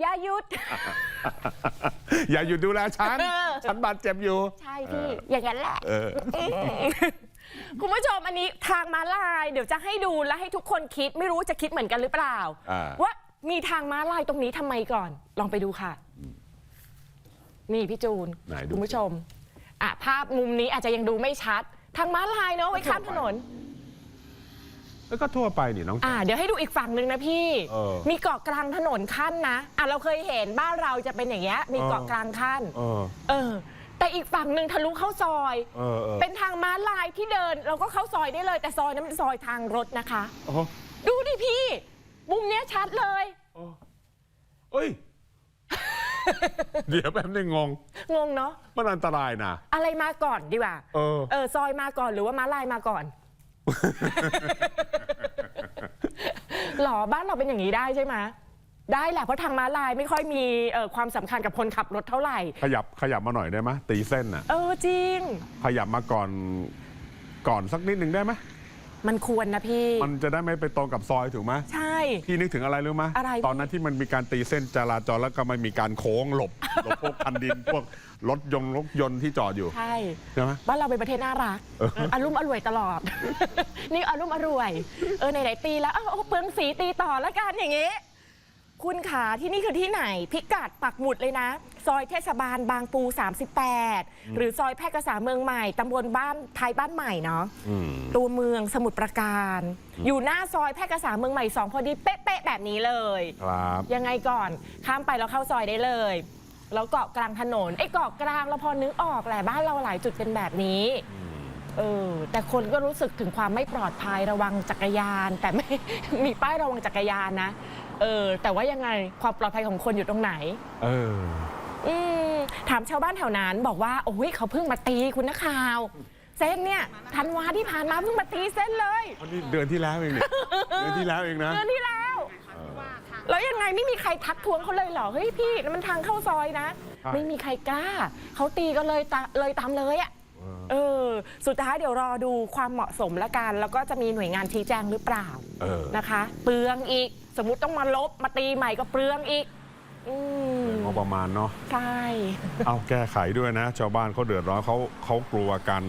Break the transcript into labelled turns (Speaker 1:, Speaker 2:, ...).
Speaker 1: อย่าหยุด
Speaker 2: อย่าหยุดดูแลฉัน
Speaker 1: เออ
Speaker 2: ฉันบาดเจ็บอยู่
Speaker 1: ใช่พี่ อย่างนั้นแหละ
Speaker 2: เออ
Speaker 1: คุณผู้ชมอันนี้ทางม้าลายเดี๋ยวจะให้ดูและให้ทุกคนคิดไม่รู้จะคิดเหมือนกันหรือเปล่า
Speaker 2: อ่า
Speaker 1: ว่ามีทางม้าลายตรงนี้ทำไมก่อน ลองไปดูค่ะ นี่พี่จูน
Speaker 2: ไหนดู
Speaker 1: คุณผู้ชมอะภาพมุมนี้อาจจะยังดูไม่ชัด ทางม้าลายเนาะไว้ข้ามถนน
Speaker 2: แล้วก็ทั่วไปนี่น้อง
Speaker 1: อ่าเดี๋ยวให้ดูอีกฝั่งหนึ่งนะพี่
Speaker 2: เออ
Speaker 1: มีเกาะกลางถนนขั้นนะอะเราเคยเห็นบ้านเราจะเป็นอย่างเงี้ยมีเกาะ
Speaker 2: เออ
Speaker 1: กลางขั้น
Speaker 2: เออ
Speaker 1: เออ แต่อีกฝั่งหนึ่งทะลุเข้าซอย
Speaker 2: เออเออ
Speaker 1: เป็นทางม้าลายที่เดิน เราก็เข้าซอยได้เลย แต่ซอยนั้นเป็นซอยทางรถนะคะ
Speaker 2: โอ้โห
Speaker 1: ดูดิพี่ มุมเนี้ยชัดเลย
Speaker 2: เอ้ย เดี๋ยวแป๊บนึงงง
Speaker 1: งงเนาะ
Speaker 2: มันอันตรายนะ
Speaker 1: อะไรมาก่อนดีกว่า
Speaker 2: เออ
Speaker 1: เออซอยมาก่อนหรือว่าม้าลายมาก่อน หรอบ้านเราเป็นอย่างนี้ได้ใช่ไหมได้แหละเพราะทางม้าลายไม่ค่อยมีเอ่อความสำคัญกับคนขับรถเท่าไหร่
Speaker 2: ขยับขยับมาหน่อยได้ไหมตีเส้นน่ะ
Speaker 1: เออจริง
Speaker 2: ขยับมาก่อนก่อนสักนิดหนึ่งได้ไหม
Speaker 1: มันควรนะพี่
Speaker 2: มันจะได้ไม่ไปตรงกับซอยถูกไหม
Speaker 1: ใช่
Speaker 2: พี่นึกถึงอะไรรู้ไหม
Speaker 1: อะไร
Speaker 2: ตอนนั้นที่มันมีการตีเส้นจราจรแล้วก็มันมีการโค้งหลบหลบพวกคันดิน พวกรถยนต์รถยนต์ที่จอดอยู่
Speaker 1: ใช่
Speaker 2: ใช่ไหม
Speaker 1: บ้านเราเป็นประเทศน่ารัก
Speaker 2: เออ
Speaker 1: อารมณ์อร่วยตลอด นี่อารมณ์อร่วย เออไหนๆตีแล้วเอ้าเอาเปลืองสีตีต่อแล้วกันอย่างงี้ คุณขาที่นี่คือที่ไหน พิกัดปักหมุดเลยนะ ซอยเทศบาลบางปู 38 หรือซอยแพร่กษาเมืองใหม่ตำบลบ้านไทยบ้านใหม่เนาะ
Speaker 2: อืม
Speaker 1: ตัวเมืองสมุทรปราการ อยู่หน้าซอยแพร่กษาเมืองใหม่สองพอดีเป๊ะๆแบบนี้เลย
Speaker 2: ครับ
Speaker 1: ยังไงก่อน ข้ามไปแล้วเข้าซอยได้เลย แล้วเกาะกลางถนนไอ้เกาะกลางเราพอนึกออกแหละบ้านเราหลายจุดเป็นแบบนี้ เออ แต่คนก็รู้สึกถึงความไม่ปลอดภัยระวังจักรยาน แต่ไม่ มีป้ายระวังจักรยานนะ เออ แต่ว่ายังไงความปลอดภัยของคนอยู่ตรงไหน
Speaker 2: เออ
Speaker 1: อืมถามชาวบ้านแถวนั้นบอกว่า โอ้ยเขาเพิ่งมาตีคุณนักข่าว เส้นเนี่ยธันวาที่ผ่านมาเพิ่งมาตีเส้นเลย
Speaker 2: วันนี้เดือนที่แล้วเองเนี่ยเดือนที่แล้วเองนะ
Speaker 1: เดือนที่แล้ว แล้วยังไงไม่มีใครทักท้วงเขาเลยเหรอ เฮ้ยพี่นั่นมันทางเข้าซอยนะ
Speaker 2: ใช่
Speaker 1: ไม่มีใครกล้า เขาตีก็เลยตาเลยตามเลยอะ่ะเออ สุดท้ายเดี๋ยวรอดูความเหมาะสมละกัน แล้วก็จะมีหน่วยงานชี้แจงหรือเปล่า
Speaker 2: เออ
Speaker 1: นะคะ เปลืองอีก สมมุติต้องมาลบมาตีใหม่ก็เปลืองอีก อืม
Speaker 2: งบประมาณเนาะ
Speaker 1: ใช่
Speaker 2: เอาแก้ไขด้วยนะ ชาวบ้านเขาเดือดร้อนเขาเขากลัวกัน